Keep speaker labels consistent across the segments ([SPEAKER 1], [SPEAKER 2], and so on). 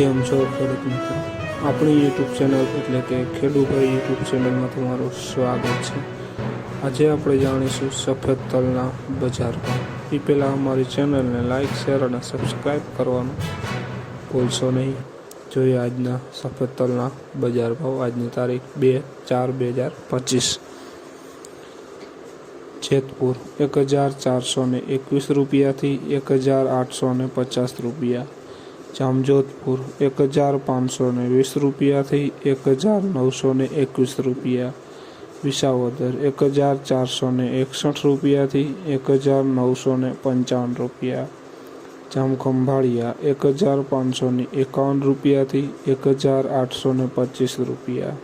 [SPEAKER 1] કેમ છો ખેડૂત મિત્રો? આપણી યુટ્યુબ ચેનલ એટલે કે ખેડૂભાઈ યુટ્યુબ ચેનલમાં તમારું સ્વાગત છે. આજે આપણે જાણીશું સફેદ તલના બજાર એ પહેલાં અમારી ચેનલને લાઇક શેર અને સબસ્ક્રાઈબ કરવાનું ભૂલશો નહીં. જોઈએ આજના સફેદ તલના બજાર ભાવ આજની તારીખ બે ચાર બે હજાર પચીસ. જેતપુર એક હજાર ચારસો એકવીસ રૂપિયાથી એક હજાર આઠસો પચાસ રૂપિયા જામજોધપુર એક હજાર પાંચસો ને વીસ રૂપિયાથી એક હજાર નવસો ને એકવીસ રૂપિયા. વિસાવદર એક હજાર ચારસો ને એકસઠ રૂપિયાથી એક હજાર નવસો ને પંચાવન રૂપિયા. જામખંભાળિયા એક હજાર પાંચસો ને એકાવન રૂપિયાથી એક હજાર આઠસો ને પચીસ રૂપિયા.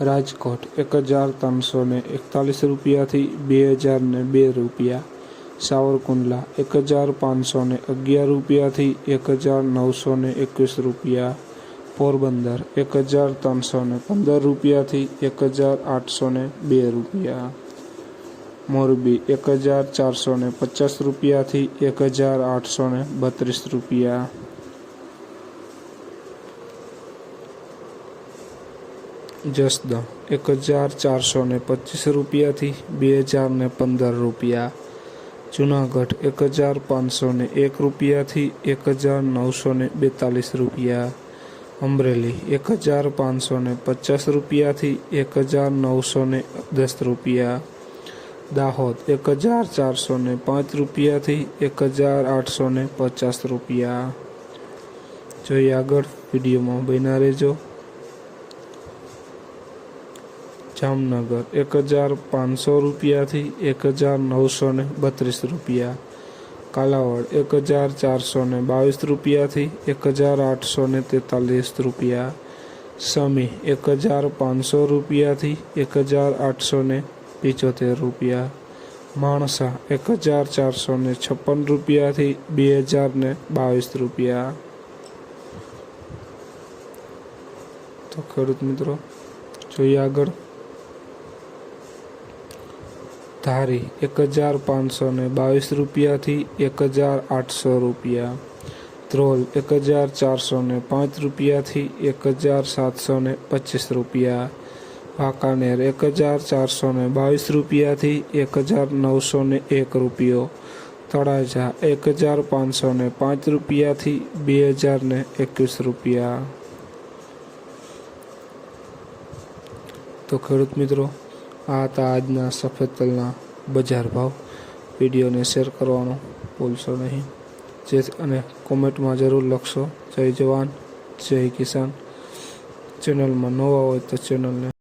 [SPEAKER 1] રાજકોટ એક હજાર ત્રણસો ને એકતાલીસ રૂપિયાથી બે હજાર ને બે રૂપિયા. સાવરકુંડલા એક હજાર પાંચસો ને અગિયાર રૂપિયાથી એક હજાર નવસો ને એકવીસ રૂપિયા. પોરબંદર એક હજાર ત્રણસો ને પંદર રૂપિયાથી એક હજાર આઠસો ને બે રૂપિયા. મોરબી એક હજાર ચારસો ને પચાસ રૂપિયાથી એક હજાર આઠસો ને બત્રીસ રૂપિયા. જસદણ એક હજાર ચારસો ને પચીસ રૂપિયાથી બે હજાર ને પંદર રૂપિયા. જુનાગઢ એક હજાર પાંચસો ને એક રૂપિયાથી એક હજાર નવસો ને બેતાલીસ રૂપિયા. અમરેલી એક હજાર પાંચસો ને પચાસ રૂપિયાથી એક હજાર નવસો ને દસ રૂપિયા. દાહોદ એક હજાર ચારસો ને પાંચ રૂપિયાથી એક હજાર આઠસો ને પચાસ રૂપિયા. જોઈએ આગળ વિડીયોમાં બન્યા રહેજો. જામનગર, એક હજાર પાંચસો રૂપિયાથી એક હજાર નવસો ને બત્રીસ રૂપિયા. કાલાવડ, એક હજાર ચારસો ને બાવીસ રૂપિયાથી એક હજાર આઠસો ને તેતાલીસ રૂપિયા. સમી, એક હજાર પાંચસો રૂપિયાથી એક હજાર આઠસો ને પિચોતેર રૂપિયા. માણસા, એક હજાર ચારસો ને છપ્પન રૂપિયાથી બે હજાર ને બાવીસ રૂપિયા. તો ખેડૂત મિત્રો, જોઈએ આગળ. ધારી એક હજાર પાંચસો ને બાવીસ રૂપિયાથી એક હજાર આઠસો રૂપિયા. ધ્રોલ એક હજાર ચારસો ને પાંચ રૂપિયાથી એક હજાર સાતસો ને પચીસ રૂપિયા. વાંકાનેર એક હજાર ચારસો ને બાવીસ રૂપિયાથી એક હજાર નવસો ને એક રૂપિયો. તળાજા એક હજાર પાંચસો ને પાંચ રૂપિયાથી બે હજાર ને એકવીસ રૂપિયા. તો ખેડૂત મિત્રો આ હતા આજના સફેદ તલના બજાર ભાવ. વિડીયોને શેર કરવાનો ભૂલશો નહીં. જે અને કોમેન્ટમાં જરૂર લખશો. જય જવાન, જય કિસાન. ચેનલમાં નવા હોય તો ચેનલને